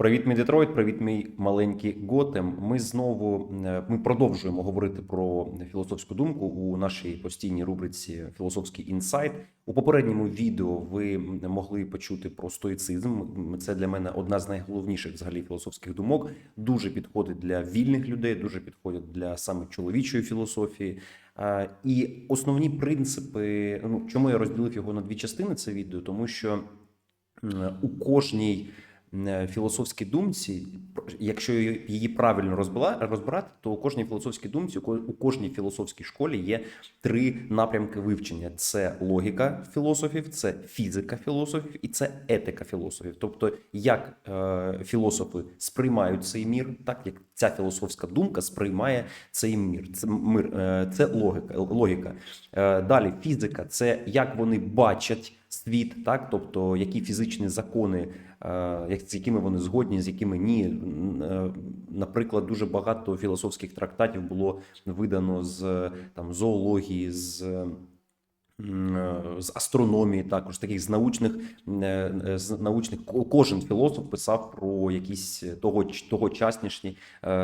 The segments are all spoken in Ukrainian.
Привіт, мій Детройт, привіт, мій маленький Готем. Ми знову е, ми продовжуємо говорити про філософську думку у нашій постійній рубриці Філософський інсайт. У попередньому відео ви могли почути про стоїцизм. Це для мене одна з найголовніших взагалі філософських думок. Дуже підходить для вільних людей, дуже підходить для саме чоловічої філософії. Е, І основні принципи, ну чому я розділив його на дві частини, це відео, тому що у кожній філософській думці, якщо її правильно розбирати, то у кожній філософській думці, у ко- у кожній філософській школі є три напрямки вивчення: це логіка філософів, це фізика філософів і це етика філософів. Тобто, як е, філософи сприймають цей мір, так як ця філософська думка сприймає цей мір. Це мир, е, це логіка. логіка. Е, Далі фізика це як вони бачать світ, так тобто які фізичні закони, е, з якими вони згодні, з якими ні. Е, Наприклад, дуже багато філософських трактатів було видано з там зоології, з е, з астрономії, також таких з научних з научних кожен філософ писав про якісь того тогочаснішні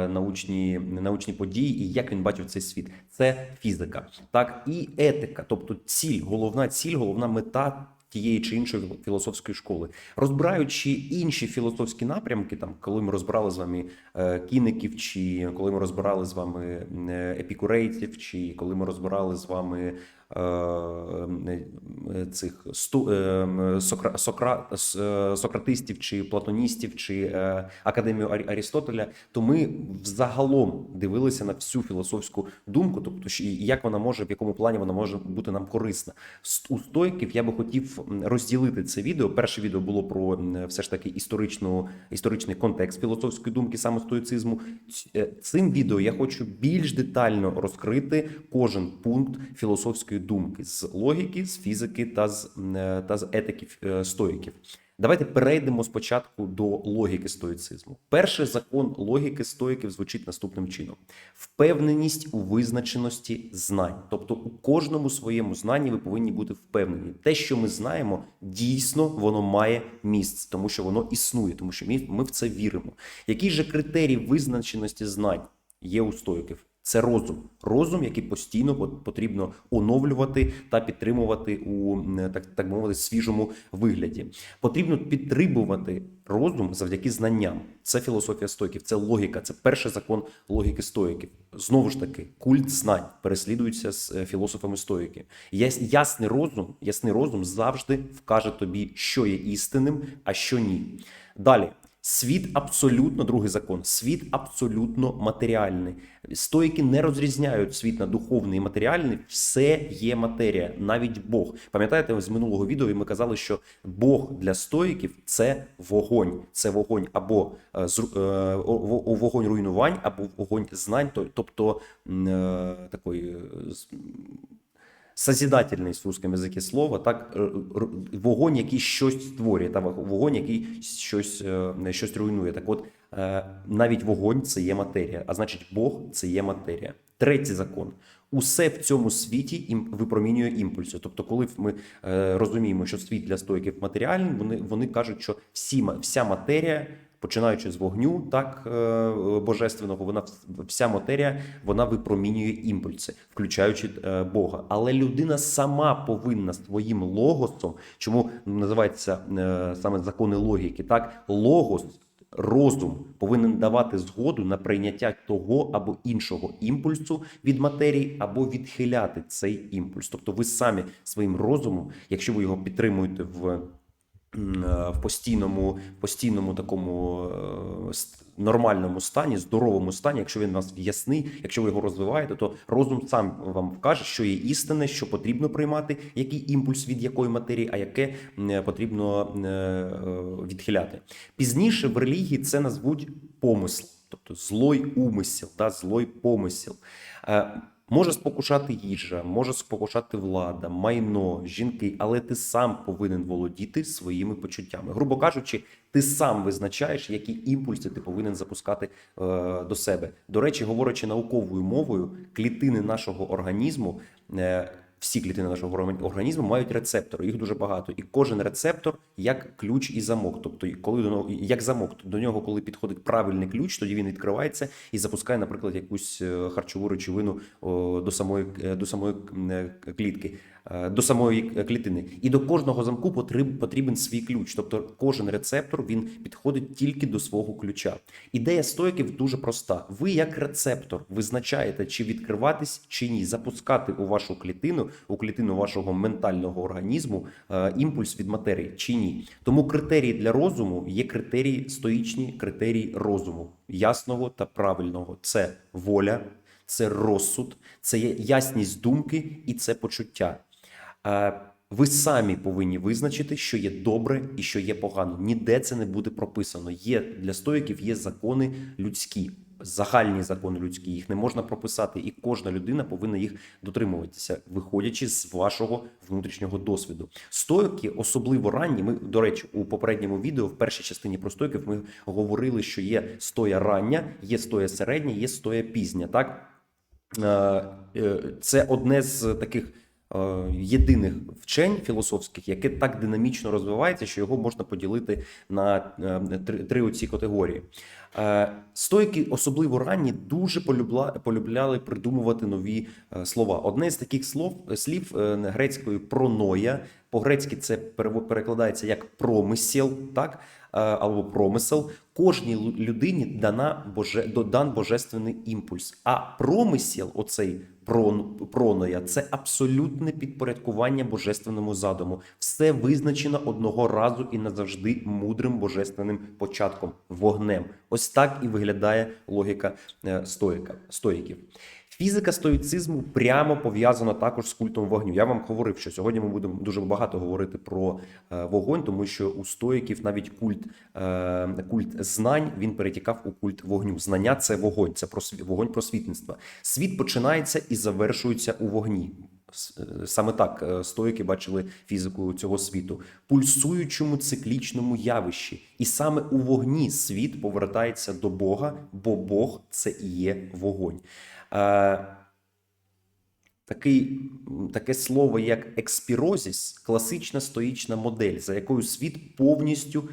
научні научні події і як він бачив цей світ. Це фізика, так і етика, тобто ціль, головна ціль, головна мета. Тієї чи іншої філософської школи, розбираючи інші філософські напрямки, там коли ми розбирали з вами е, кіників, чи коли ми розбирали з вами е, епікурейців, чи коли ми розбирали з вами цих е, сокра, сокра, е, сократистів, чи платоністів, чи е, академію Арі- Арістотеля, то ми взагалом дивилися на всю філософську думку, тобто і як вона може, в якому плані вона може бути нам корисна. У стоїків я би хотів розділити це відео. Перше відео було про все ж таки історичну, історичний контекст філософської думки, саме стоїцизму. Е, Цим відео я хочу більш детально розкрити кожен пункт філософської думки з логіки, з фізики та з, е, та з етики е, стоїків. Давайте перейдемо спочатку до логіки стоїцизму. Перший закон логіки стоїків звучить наступним чином: впевненість у визначеності знань. Тобто, у кожному своєму знанні ви повинні бути впевнені. Те, що ми знаємо, дійсно воно має місце, тому що воно існує, тому що ми в це віримо. Який же критерій визначеності знань є у стоїків? Це розум, розум, який постійно потрібно оновлювати та підтримувати у так, так мовити свіжому вигляді. Потрібно підтримувати розум завдяки знанням. Це філософія стоїків, це логіка, це перший закон логіки стоїків. Знову ж таки, культ знань переслідується з е, філософами стоїки. Яс- Ясний розум, ясний розум завжди вкаже тобі, що є істинним, а що ні. Далі. Світ абсолютно другий закон. Світ абсолютно матеріальний. Стоїки не розрізняють світ на духовний і матеріальний. Все є матерія, навіть Бог. Пам'ятаєте, з минулого відео ми казали, що Бог для стоїків це вогонь. Це вогонь або е, е, вогонь руйнувань, або вогонь знань, тобто е, такої созидательне в русском язикі слово, так р- вогонь, який щось створює, та вогонь, який щось, е, щось руйнує. Так от е, навіть вогонь це є матерія, а значить, Бог це є матерія. Третій закон. Усе в цьому світі випромінює імпульси. Тобто, коли ми е, розуміємо, що світ для стоїків матеріальний, вони, вони кажуть, що всі, вся матерія починаючи з вогню, так е, божественного, вона вся матерія вона випромінює імпульси, включаючи е, Бога. Але людина сама повинна своїм логосом, чому називається е, саме закони логіки, так логос. Розум повинен давати згоду на прийняття того або іншого імпульсу від матерії, або відхиляти цей імпульс. Тобто, ви самі своїм розумом, якщо ви його підтримуєте в в постійному, постійному такому е, нормальному стані, здоровому стані, якщо він у вас ясний, якщо ви його розвиваєте, то розум сам вам вкаже, що є істинне, що потрібно приймати, який імпульс від якої матерії, а яке е, потрібно е, е, відхиляти. Пізніше в релігії це назвуть помисл, тобто злой умисел, та злой помисел. Може спокушати їжа, може спокушати влада, майно, жінки, але ти сам повинен володіти своїми почуттями. Грубо кажучи, ти сам визначаєш, які імпульси ти повинен запускати е, до себе. До речі, говорячи науковою мовою, клітини нашого організму. Е, всі клітини нашого організму мають рецептори. Їх дуже багато, і кожен рецептор як ключ і замок. Тобто, коли до нього як замок, до нього, коли підходить правильний ключ, тоді він відкривається і запускає, наприклад, якусь е, харчову речовину до самої е, до самої е, клітки. Е, До самої клітини, і до кожного замку потріб- потрібен свій ключ. Тобто кожен рецептор він підходить тільки до свого ключа. Ідея стойків дуже проста. Ви, як рецептор, визначаєте, чи відкриватись чи ні, запускати у вашу клітину, у клітину вашого ментального організму е, імпульс від матерії чи ні. Тому критерії для розуму є критерії стоїчні, критерії розуму, ясного та правильного. Це воля, це розсуд, це ясність думки і це почуття. Е, Ви самі повинні визначити, що є добре і що є погано. Ніде це не буде прописано. Є для стоїків є закони людські, загальні закони людські. Їх не можна прописати, і кожна людина повинна їх дотримуватися, виходячи з вашого внутрішнього досвіду. Стоїки, особливо ранні. Ми, до речі, у попередньому відео, в першій частині про стоїків, ми говорили, що є стоя рання, є стоя середня, є стоя пізня. Так Е, е, це одне з таких єдиних вчень філософських, яке так динамічно розвивається, що його можна поділити на е, три, три оці категорії. Е, Стойки, особливо ранні, дуже полюбляли придумувати нові е, слова. Одне з таких слов слів е, грецькою проноя. По-грецьки це перево- перекладається як промисел, так е, або промисел. Кожній людині дана боже додан божественний імпульс. А промисел, оцей прон, проноя, це абсолютне підпорядкування божественному задуму. Все визначено одного разу і назавжди мудрим божественним початком, вогнем. Ось так і виглядає логіка е, стоїка, стоїків. Фізика стоїцизму прямо пов'язана також з культом вогню. Я вам говорив, що сьогодні ми будемо дуже багато говорити про е, вогонь, тому що у стоїків навіть культ, е, культ знань він перетікав у культ вогню. Знання це вогонь, це вогонь просвітництва. Світ починається і завершується у вогні. Е, Саме так стоїки бачили фізику цього світу, пульсуючому циклічному явищі, і саме у вогні світ повертається до Бога, бо Бог це і є вогонь. Е, Такий, таке слово, як експірозіс, класична стоїчна модель, за якою світ повністю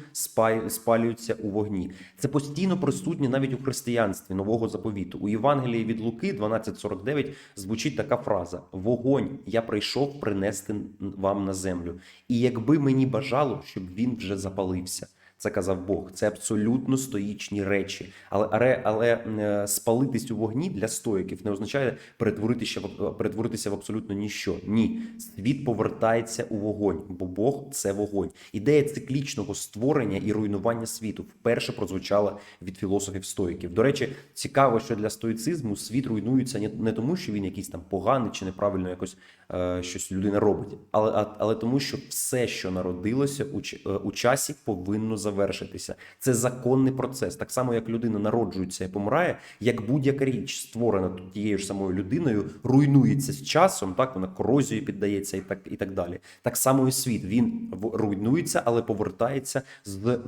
спалюється у вогні. Це постійно присутнє навіть у християнстві нового заповіту. У Євангелії від Луки 12.49 звучить така фраза: Вогонь я прийшов принести вам на землю. І якби мені бажало, щоб він вже запалився. Це казав Бог. Це абсолютно стоїчні речі. Але, але, але е, спалитись у вогні для стоїків не означає перетворитися в перетворитися в абсолютно ніщо. Ні, світ повертається у вогонь, бо Бог це вогонь. Ідея циклічного створення і руйнування світу вперше прозвучала від філософів стоїків. До речі, цікаво, що для стоїцизму світ руйнується не, тому, що він якийсь там поганий чи неправильно якось е, щось людина робить, але, але тому, що все, що народилося у, е, у часі, повинно завершитися. Це законний процес. Так само, як людина народжується і помирає, як будь-яка річ, створена тією ж самою людиною, руйнується з часом, так вона корозію піддається і так, і так далі. Так само і світ він руйнується, але повертається з е,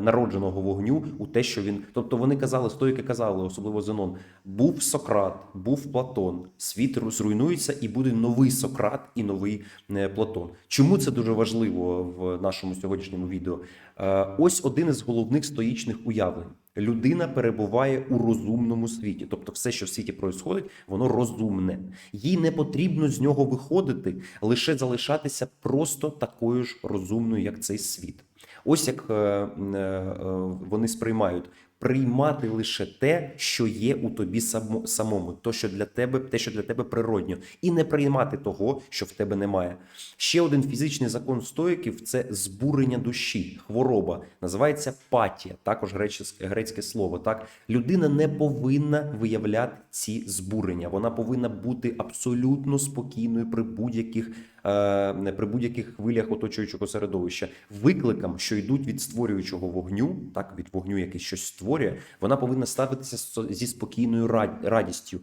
народженого вогню у те, що він. Тобто вони казали, стоїки казали, особливо Зенон, був Сократ, був Платон. Світ ру- зруйнується і буде новий Сократ і новий е, Платон. Чому це дуже важливо в нашому сьогоднішньому відео? Е, Ось один із головних стоїчних уявлень. Людина перебуває у розумному світі, тобто все, що в світі происходить, воно розумне. Їй не потрібно з нього виходити, лише залишатися просто такою ж розумною, як цей світ. Ось як е, вони сприймають. Приймати лише те, що є у тобі самому, то що для тебе, те, що для тебе природньо, і не приймати того, що в тебе немає. Ще один фізичний закон стоїків це збурення душі, хвороба. Називається патія, також грецьке слово. Так людина не повинна виявляти ці збурення. Вона повинна бути абсолютно спокійною при будь-яких при будь-яких хвилях оточуючого середовища. Викликам, що йдуть від створюючого вогню, так від вогню, який щось створює, вона повинна ставитися зі спокійною рад- радістю.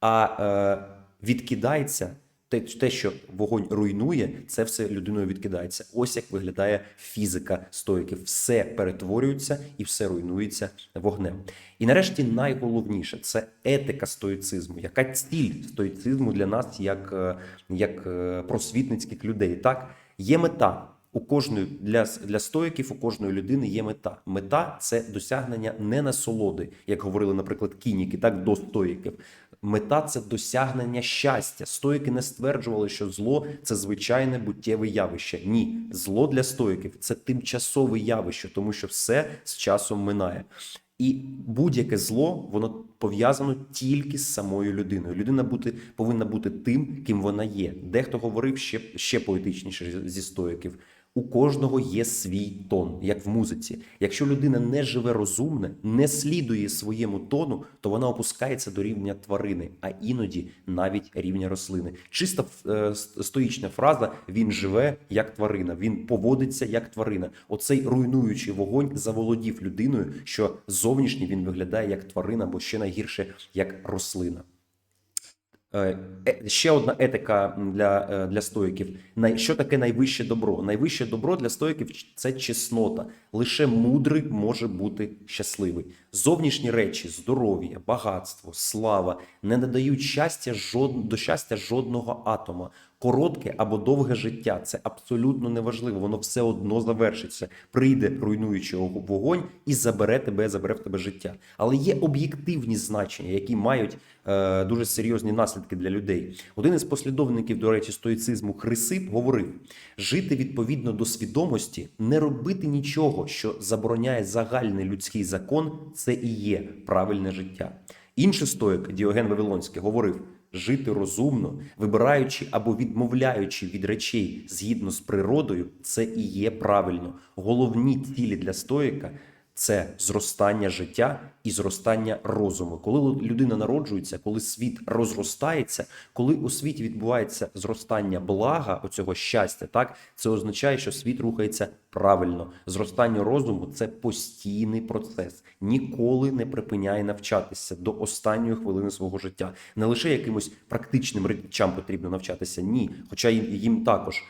А е, відкидається те, те, що вогонь руйнує, це все людиною відкидається. Ось як виглядає фізика стоїків. Все перетворюється і все руйнується вогнем. І нарешті найголовніше це етика стоїцизму. Яка ціль стоїцизму для нас, як, е, як е, просвітницьких людей? Так, є мета. У кожної для, для стоїків, у кожної людини є мета. Мета це досягнення не насолоди, як говорили, наприклад, кініки, так до стоїків. Мета це досягнення щастя. Стоїки не стверджували, що зло це звичайне буттєве явище. Ні, зло для стоїків це тимчасове явище, тому що все з часом минає. І будь-яке зло воно пов'язано тільки з самою людиною. Людина бути повинна бути тим, ким вона є. Дехто говорив ще, ще поетичніше зі стоїків. У кожного є свій тон, як в музиці. Якщо людина не живе розумне, не слідує своєму тону, то вона опускається до рівня тварини, а іноді навіть рівня рослини. Чиста е, стоїчна фраза: він живе як тварина, він поводиться як тварина. Оцей руйнуючий вогонь заволодів людиною, що зовнішній він виглядає як тварина, або ще найгірше як рослина. Е, е, Ще одна етика для, е, для стоїків. Що таке найвище добро? Найвище добро для стоїків це чеснота. Лише мудрий може бути щасливий. Зовнішні речі, здоров'я, багатство, слава не надають щастя жод... до щастя жодного атома. Коротке або довге життя це абсолютно неважливо. Воно все одно завершиться. Прийде руйнуючий вогонь і забере тебе, забере в тебе життя. Але є об'єктивні значення, які мають е, дуже серйозні наслідки для людей. Один із послідовників, до речі, стоїцизму Хрисип говорив: жити відповідно до свідомості, не робити нічого, що забороняє загальний людський закон, це і є правильне життя. Інший стоїк Діоген Вавилонський говорив: жити розумно, вибираючи або відмовляючи від речей згідно з природою, це і є правильно. Головні цілі для стоїка це зростання життя і зростання розуму. Коли людина народжується, коли світ розростається, коли у світі відбувається зростання блага, оцього щастя, так це означає, що світ рухається правильно. Зростання розуму це постійний процес. Ніколи не припиняє навчатися до останньої хвилини свого життя. Не лише якимось практичним речам потрібно навчатися, ні, хоча їм, також.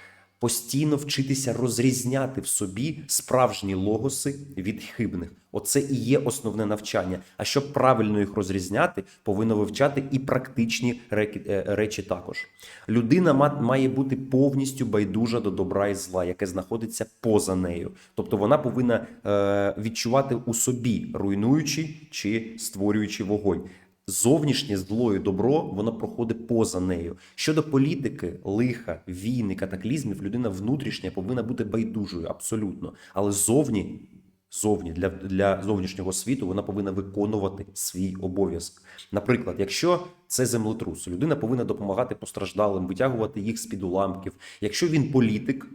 Постійно вчитися розрізняти в собі справжні логоси від хибних. Оце і є основне навчання. А щоб правильно їх розрізняти, повинно вивчати і практичні е, речі також. Людина ма- має бути повністю байдужа до добра і зла, яке знаходиться поза нею. Тобто вона повинна е, відчувати у собі руйнуючий чи створюючий вогонь. Зовнішнє зло і добро воно проходить поза нею. Щодо політики, лиха, війни, катаклізмів, людина внутрішня повинна бути байдужою, абсолютно. Але зовні, зовні для, для зовнішнього світу вона повинна виконувати свій обов'язок. Наприклад, якщо це землетрус, людина повинна допомагати постраждалим, витягувати їх з під уламків. Якщо він політик,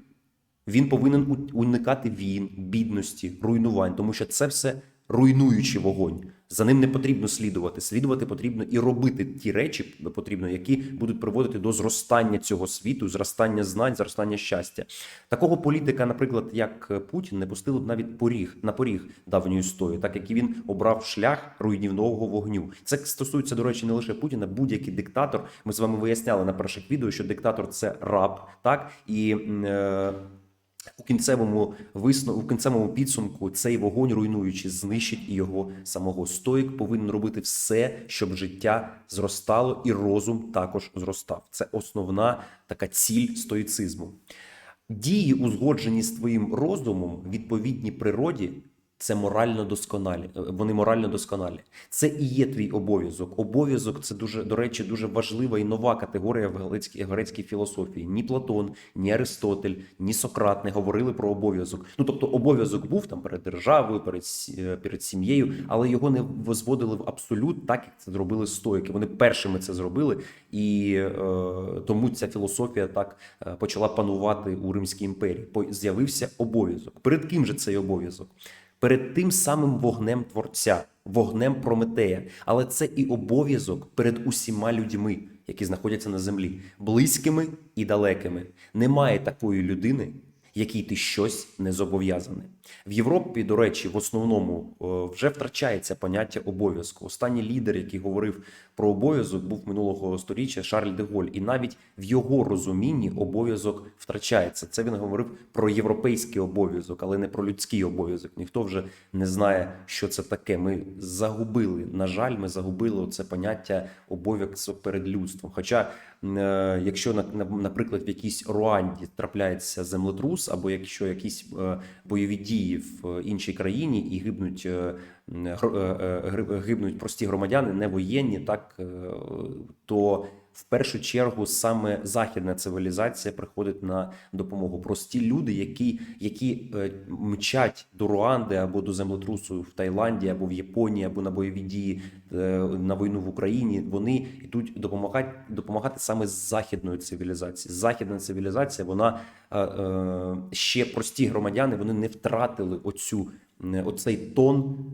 він повинен уникати війн, бідності, руйнувань, тому що це все руйнуючий вогонь. За ним не потрібно слідувати. Слідувати потрібно і робити ті речі потрібно, які будуть приводити до зростання цього світу, зростання знань, зростання щастя. Такого політика, наприклад, як Путін, не пустили б навіть поріг на поріг давньої стої, так як він обрав шлях руйнівного вогню. Це стосується, до речі, не лише Путіна, будь-який диктатор. Ми з вами виясняли на перших відео, що диктатор це раб, так і. Е- у кінцевому висну, у кінцевому підсумку цей вогонь руйнуючи, знищить і його самого. Стоїк повинен робити все, щоб життя зростало, і розум також зростав. Це основна така ціль стоїцизму. Дії, узгоджені з твоїм розумом, відповідні природі. Це морально досконалі. е, Вони морально досконалі. Це і є твій обов'язок. Обов'язок це дуже до речі, дуже важлива і нова категорія в грецькій, грецькій філософії. Ні Платон, ні Аристотель, ні Сократ не говорили про обов'язок. Ну тобто, обов'язок був там перед державою, перед е, перед сім'єю, але його не возводили в абсолют, так як це зробили стоїки. Вони першими це зробили, і е, тому ця філософія так е, почала панувати у Римській імперії. По- З'явився обов'язок. Перед ким же цей обов'язок? Перед тим самим вогнем Творця, вогнем Прометея. Але це і обов'язок перед усіма людьми, які знаходяться на землі, близькими і далекими. Немає такої людини, якій ти щось не зобов'язаний. В Європі, до речі, в основному е, вже втрачається поняття обов'язку. Останній лідер, який говорив про обов'язок, був минулого сторіччя Шарль де Голь, і навіть в його розумінні обов'язок втрачається. Це він говорив про європейський обов'язок, але не про людський обов'язок. Ніхто вже не знає, що це таке. Ми загубили. На жаль, ми загубили це поняття обов'язок перед людством. Хоча, якщо на- на- наприклад, в якійсь Руанді трапляється землетрус, або якщо якісь е, бойові дії в іншій країні і гибнуть. е, е, е, гибнуть прості громадяни, не воєнні, так е, то в першу чергу саме західна цивілізація приходить на допомогу. Прості люди, які, які е, мчать до Руанди або до землетрусу в Таїланді, або в Японії, або на бойові дії е, на війну в Україні, вони йдуть допомагати, допомагати саме з західної цивілізації. Західна цивілізація, вона е, ще прості громадяни, вони не втратили оцю оцей тон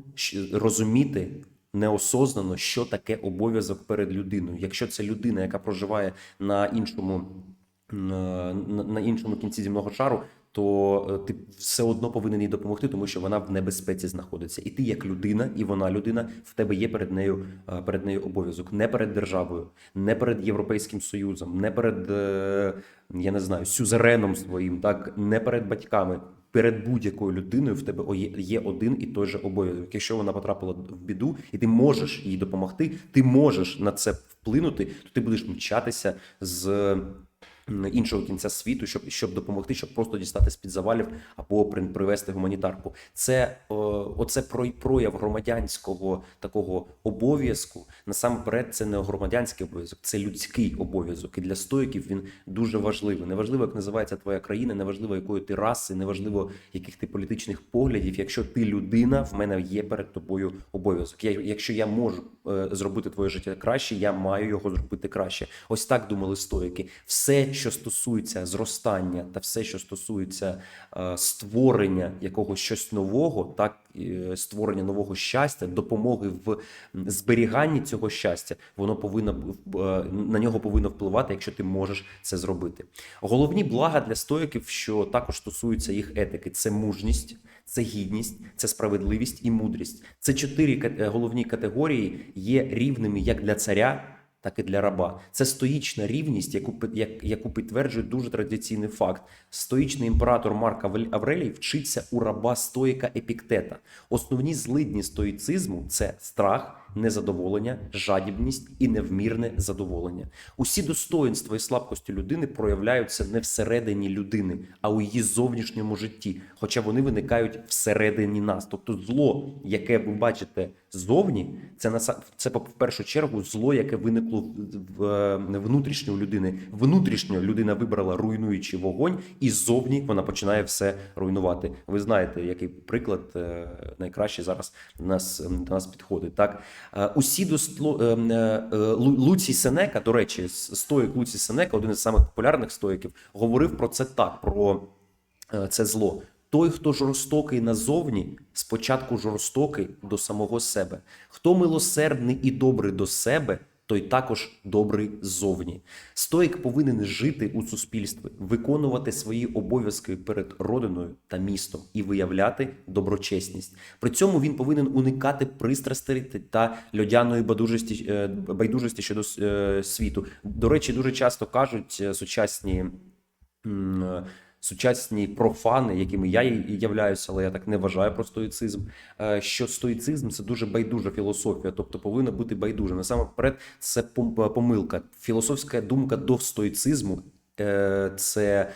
розуміти неосознано, що таке обов'язок перед людиною. Якщо це людина, яка проживає на іншому, е, на іншому кінці земного шару, то е, ти все одно повинен їй допомогти, тому що вона в небезпеці знаходиться. І ти, як людина, і вона людина, в тебе є перед нею е, перед нею обов'язок не перед державою, не перед Європейським Союзом, не перед я не знаю, сюзереном своїм, так не перед батьками. Перед будь-якою людиною в тебе є- один і той же обов'язок. Якщо вона потрапила в біду, і ти можеш їй допомогти, ти можеш на це вплинути, то ти будеш мчатися з іншого кінця світу, щоб щоб допомогти, щоб просто дістати з під завалів або при- привезти гуманітарку. Це оце про- прояв громадянського такого обов'язку. Насамперед, це не громадянський обов'язок, це людський обов'язок. І для стоїків він дуже важливий. Неважливо, як називається твоя країна, неважливо, якої ти раси, неважливо, яких ти політичних поглядів. Якщо ти людина, в мене є перед тобою обов'язок. Я, якщо я можу е, зробити твоє життя краще, я маю його зробити краще. Ось так думали стоїки. Все, що стосується зростання, та все, що стосується е, створення якогось щось нового, так е, створення нового щастя, допомоги в зберіганні цього щастя, воно повинно е, на нього повинно впливати, якщо ти можеш це зробити. Головні блага для стоїків, що також стосуються їх етики, це мужність. Це гідність, це справедливість і мудрість. Це чотири головні категорії є рівними як для царя, так і для раба. Це стоїчна рівність, яку яку підтверджує дуже традиційний факт. Стоїчний імператор Марк Аврелій вчиться у раба стоїка Епіктета. Основні злидні стоїцизму це страх, незадоволення, жадібність і невмірне задоволення. Усі достоїнства і слабкості людини проявляються не всередині людини, а у її зовнішньому житті, хоча вони виникають всередині нас. Тобто, зло, яке ви бачите ззовні, це наса- це в першу чергу зло, яке виникло в- е, внутрішньо людини. Внутрішньо людина вибрала руйнуючий вогонь, і ззовні вона починає все руйнувати. Ви знаєте, який приклад е, найкраще зараз до нас до нас підходить. Так усі досло е, е, Сенека, до речі, стоїк Луці Сенека, один із самих популярних стоїків, говорив про це так: про е, це зло. Той, хто жорстокий назовні, спочатку жорстокий до самого себе. Хто милосердний і добрий до себе, той також добрий ззовні. Стоїк повинен жити у суспільстві, виконувати свої обов'язки перед родиною та містом і виявляти доброчесність. При цьому він повинен уникати пристрастей та льодяної байдужості, е, байдужості щодо е, світу. До речі, дуже часто кажуть е, сучасні. Е, Сучасні профани, якими я і являюся, але я так не вважаю про стоїцизм. е, Що стоїцизм це дуже байдужа філософія, тобто повинна бути байдужа. Насамперед, це помилка. Філософська думка до стоїцизму е, це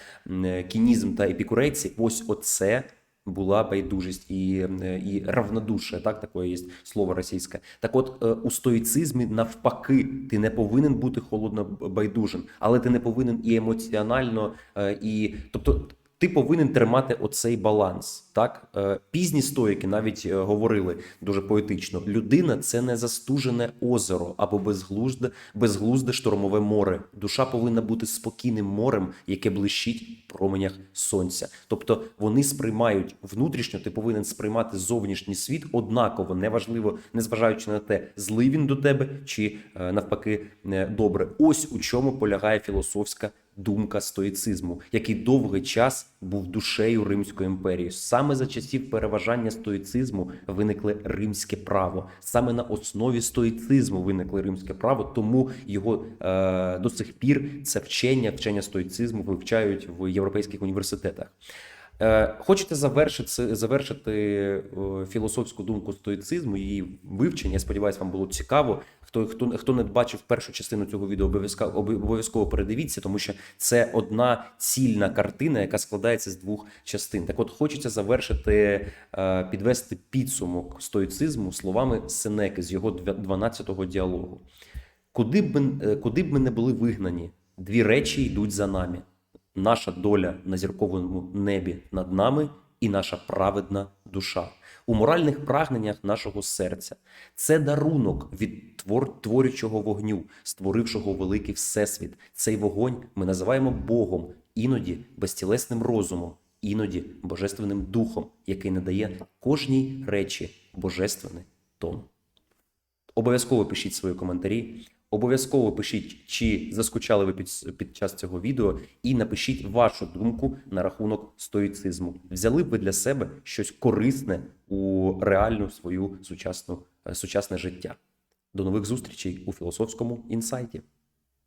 кінізм та епікурейці. Ось оце була байдужість і, е, і равнодушие, так такое є слово російське. Так, от е, у стоїцизмі навпаки, ти не повинен бути холодно байдужим, але ти не повинен і емоціонально, е, і тобто. Ти повинен тримати оцей баланс. Так Е, пізні стоїки навіть е, говорили дуже поетично: людина це не застужене озеро або безглузде, безглузде штормове море. Душа повинна бути спокійним морем, яке блищить в променях сонця. Тобто вони сприймають внутрішньо, ти повинен сприймати зовнішній світ однаково, неважливо, незважаючи на те, злий він до тебе чи е, навпаки добре. Ось у чому полягає філософська думка стоїцизму, який довгий час був душею Римської імперії. Саме за часів переважання стоїцизму виникло римське право. Саме на основі стоїцизму виникло римське право, тому його е, до сих пір це вчення, вчення стоїцизму вивчають в європейських університетах. Е, Хочете завершити, завершити е, філософську думку стоїцизму, її вивчення. Я сподіваюся, вам було цікаво. Хто, хто, хто не бачив першу частину цього відео, обов'язково обов'язково передивіться, тому що це одна цільна картина, яка складається з двох частин. Так от хочеться завершити, е, підвести підсумок стоїцизму словами Сенеки з його 12-го діалогу. Куди б, куди б ми не були вигнані, дві речі йдуть за нами: наша доля на зірковому небі над нами і наша праведна душа. У моральних прагненнях нашого серця це дарунок від твор, творючого вогню, створившого великий всесвіт. Цей вогонь ми називаємо Богом, іноді безтілесним розумом, іноді божественним духом, який надає кожній речі божественний тон. Обов'язково пишіть свої коментарі. Обов'язково пишіть, чи заскучали ви під, під час цього відео, і напишіть вашу думку на рахунок стоїцизму. Взяли б ви для себе щось корисне у реальну свою сучасну, е, сучасне життя. До нових зустрічей у філософському інсайті.